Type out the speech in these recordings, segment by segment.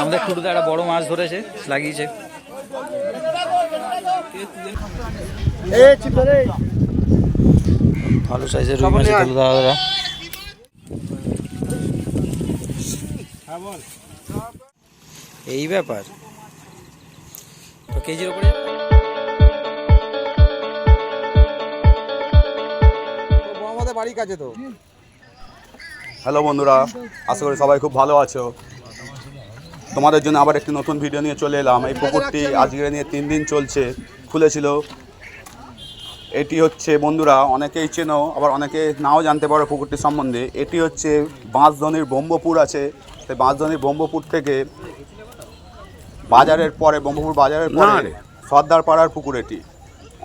আমাদের টুটুতে একটা বড় মাছ ধরেছে লাগিয়েছে। ভালো সাইজের রুই মাছ তুলে দাদা। এই ব্যাপার। তো কেজির ওপরে আমাদের বাড়ির কাছে তো। হ্যালো বন্ধুরা আশা করি সবাই খুব ভালো আছো। তোমাদের জন্য আবার একটি নতুন ভিডিও নিয়ে চলে এলাম। এই পুকুরটি আজকে নিয়ে তিন দিন চলছে খুলেছিল। এটি হচ্ছে বন্ধুরা অনেকেই চেনো আবার অনেকে নাও জানতে পারো পুকুরটি সম্বন্ধে। এটি হচ্ছে বাঁশধনির ব্রহ্মপুর আছে। সেই বাঁশধনির ব্রহ্মপুর থেকে বাজারের পরে ব্রহ্মপুর বাজারের পরে সর্দার পাড়ার পুকুর এটি।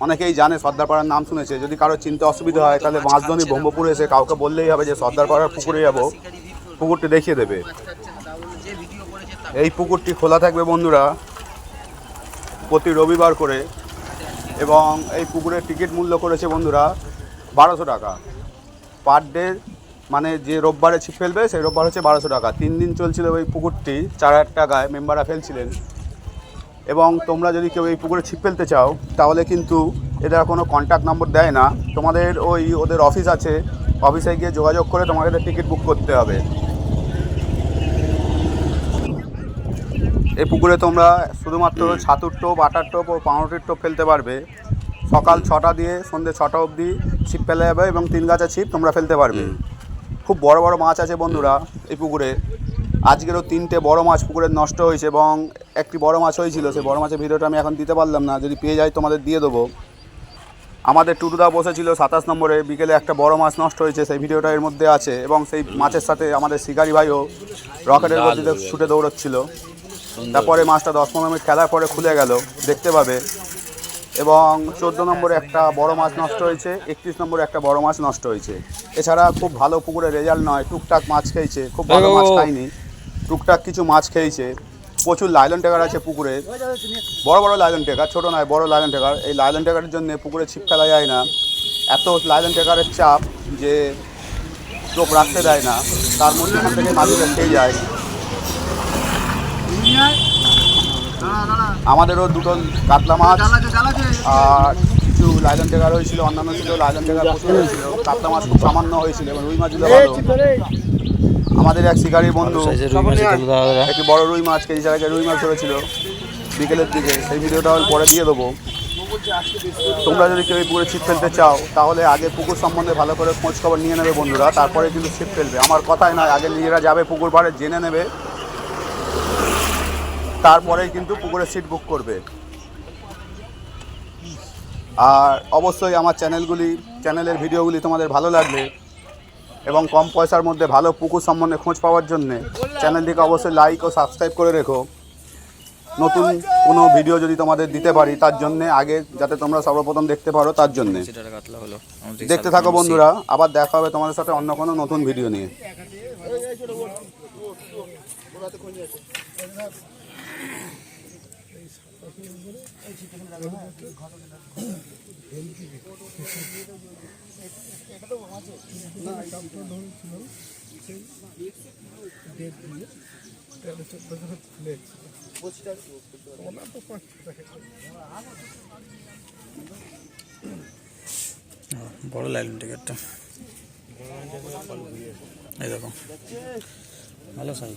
অনেকেই জানে সর্দার পাড়ার নাম শুনেছে। যদি কারও চিনতে অসুবিধা হয় তাহলে বাঁশধনি ব্রহ্মপুরে এসে কাউকে বললেই হবে যে সর্দার পাড়ার পুকুরে যাব। পুকুরটি দেখিয়ে দেবে। এই পুকুরটি খোলা থাকবে বন্ধুরা প্রতি রবিবার করে এবং এই পুকুরের টিকিট মূল্য করেছে বন্ধুরা বারোশো টাকা। পার ডে মানে যে রোববারে ফেলবে, সেই রোববার হচ্ছে বারোশো টাকা। তিন দিন চলছিল ওই পুকুরটি, চার হাজার টাকায় মেম্বাররা ফেলছিলেন। এবং তোমরা যদি কেউ এই পুকুরে ছিপ ফেলতে চাও, তাহলে কিন্তু এদের কোনো কন্ট্যাক্ট নম্বর দেয় না। তোমাদের ওই ওদের অফিস আছে। অফিসে গিয়ে যোগাযোগ করে তোমাদের টিকিট বুক করতে হবে। এই পুকুরে তোমরা শুধুমাত্র ছাতুর টোপ আটার টোপ ও পাউরুটির টোপ ফেলতে পারবে। সকাল ছটা দিয়ে সন্ধ্যে ছটা অবধি ছিপ ফেলে যাবে এবং তিন গাছা ছিপ তোমরা ফেলতে পারবে। খুব বড় বড় মাছ আছে বন্ধুরা এই পুকুরে। আজকেরও তিনটে বড় মাছ পুকুরে নষ্ট হয়েছে এবং একটি বড় মাছ হয়েছিল। সেই বড় মাছের ভিডিওটা আমি এখন দিতে পারলাম না। যদি পেয়ে যাই তোমাদের দিয়ে দেবো। আমাদের টুটুদা বসেছিল সাতাশ নম্বরে। বিকেলে একটা বড় মাছ নষ্ট হয়েছে সেই ভিডিওটা এর মধ্যে আছে এবং সেই মাছের সাথে আমাদের শিকারি ভাইও রকেটের গতিতে ছুটে দৌড়চ্ছিল। তারপরে মাছটা দশ পনেরো মিনিট খেলার পরে খুলে গেল দেখতে পাবে। এবং চোদ্দ নম্বরে একটা বড় মাছ নষ্ট হয়েছে একত্রিশ নম্বরে একটা বড় মাছ নষ্ট হয়েছে। এছাড়া খুব ভালো পুকুরে রেজাল্ট নয় টুকটাক মাছ খেয়েছে খুব ভালো মাছ খায়নি টুকটাক কিছু মাছ খেয়েছে। প্রচুর লাইলন টেকার আছে পুকুরে। বড় বড় লাইলন টেকার ছোটো নয় বড় লাইলন টেকার। এই লাইলন টেকারের জন্য পুকুরে ছিপ ফেলা যায় না। এত লাইলন টেকারের চাপ যে চোখ রাখতে দেয় না তার মধ্যে থেকে মাঝে খেয়ে যায়। আমাদেরও দুটো কাতলা মাছ আর কিছু লাইলন টেকার হয়েছিল অন্যান্য ছিল লাইলন টেকার প্রচুর হয়েছিল কাতলা মাছ খুব সামান্য হয়েছিল এবং রুই মাছগুলো ভালো। আমাদের এক শিকারী বন্ধু একটি বড় রুই মাছ কেজি চার রুই মাছ ধরেছিল বিকেলের দিকে। সেই ভিডিওটা আমি পরে দিয়ে দেবো। তোমরা যদি কেউ এই পুকুরে ছিপ ফেলতে চাও তাহলে আগে পুকুর সম্বন্ধে ভালো করে খোঁজ খবর নিয়ে নেবে বন্ধুরা তারপরে কিন্তু ছিপ ফেলবে। আমার কথাই নয় আগে নিজেরা যাবে পুকুর পাড়ে জেনে নেবে তারপরেই কিন্তু পুকুরে সিট বুক করবে। আর অবশ্যই আমার চ্যানেলগুলি চ্যানেলের ভিডিওগুলি তোমাদের ভালো লাগলে এবং কম পয়সার মধ্যে ভালো পুকুর সম্বন্ধে খোঁজ পাওয়ার জন্যে চ্যানেলটিকে অবশ্যই লাইক ও সাবস্ক্রাইব করে রেখো। নতুন কোনো ভিডিও যদি তোমাদের দিতে পারি তার জন্যে আগে যাতে তোমরা সর্বপ্রথম দেখতে পারো তার জন্যে। দেখতে থাকো বন্ধুরা আবার দেখা হবে তোমাদের সাথে অন্য কোনো নতুন ভিডিও নিয়ে। বড় লাইলন টিকিটটা। এই দেখো। ভালো সাইজ।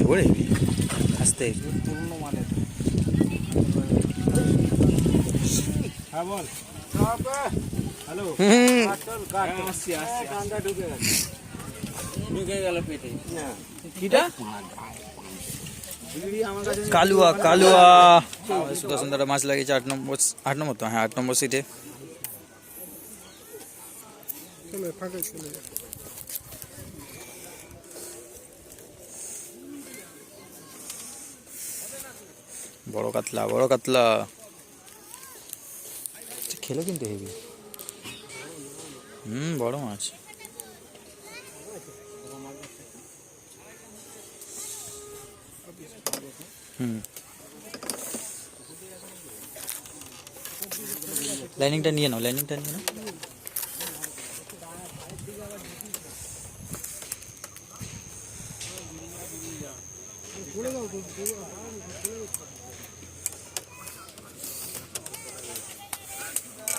এগুলো গায়ে জোরে আসতে পুরনো মানে হ্যাঁ বল হ্যালো হুম চল কাট আসছি আসছি কান্দা ঢুকে গেছে ঢুকে গেল পেটে কিটা দিদি আমার কাছে কালুয়া কালুয়া সুদর্শন দাদা মাছ লাগিয়েছে আট নম্বর আট নম্বর তো হ্যাঁ আট নম্বর সিটে বড় কাতলা বড় কাতলা। আচ্ছা, খেলো কিন্তু হেভি হুম বড় মাছ। হুম। লাইনিংটা নিয়ে নাও লাইনিংটা নিয়ে নাও।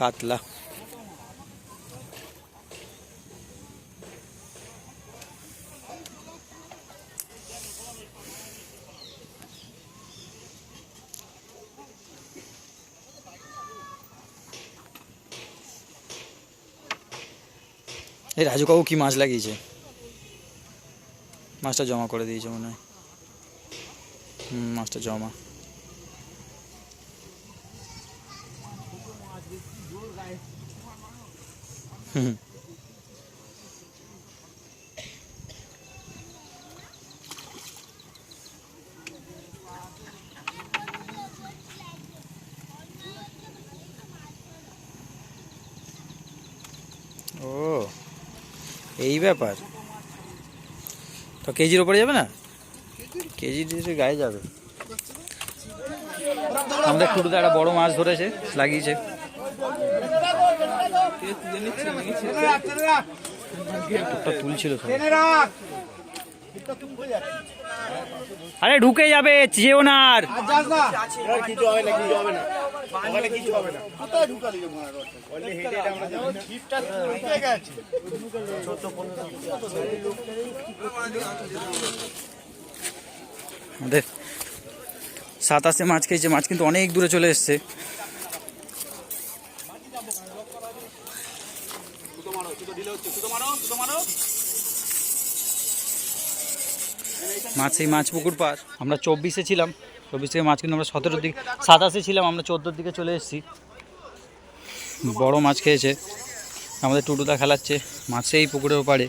কাতলা। এই রাজু কাকু কি মাছ লাগিয়েছে? মাছটা জমা করে দিয়েছে মনে হয়। হুম, মাছটা জমা। ও, এই ব্যাপার। তো কেজির ওপরে যাবে না? কেজি দিতে গায়ে যাবে। আমাদের টুটুতে একটা বড় মাছ ধরেছে, লাগিয়েছে। কে তুলে নিচ্ছে নিচ্ছে টুকটা তুলছিল সব। আরে ঢুকে যাবে যেও না আর আমাদের সাতাশে মাছ খেয়েছে মাছ কিন্তু অনেক দূরে চলে এসছে মাছ সেই মাছ পুকুর পার। আমরা চব্বিশে ছিলাম। চব্বিশ থেকে মাছ কিন্তু আমরা সতেরোর দিকে, সাতাশে ছিলাম, আমরা চোদ্দোর দিকে চলে এসেছি। বড় মাছ খেয়েছে। আমাদের টুটুদা খেলাচ্ছে। মাছ সেই পুকুরের ওপারে।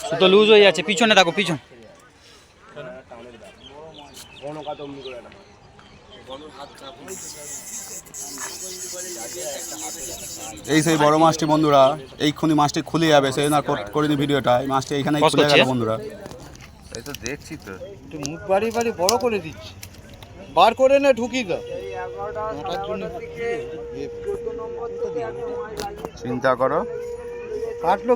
সুতো লুজ হয়ে যাচ্ছে। পিছনে দেখো পিছন। এই সেই বড় মাছটি বন্ধুরা এইক্ষুনি মাছটি খুলে যাবে সেই না কর- করিনি ভিডিওটা। এই মাছটি এখানে Pause খুলে হ্যাঁ? বন্ধুরা। এই তো দেখছি তো। একটু মুখ বাড়ি বাড়ি বড় করে দিচ্ছি বার করে না ঢুকি দাও। চিন্তা করো। কাটলো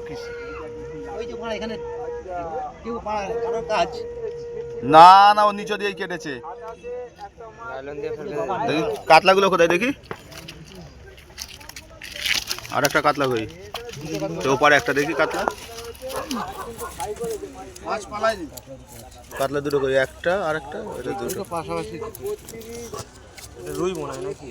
না না ও নিচে দিয়েই কেটেছে। দেখি কাতলাগুলো কোথায় দেখি? আর একটা কাতলা কই? তো ওপারে একটা দেখি কাতলা। মাছ কাতলা দুটো কই? একটা আর একটা? এটা দুটো। পাশাপাশি। রুই মনে হয় নাকি?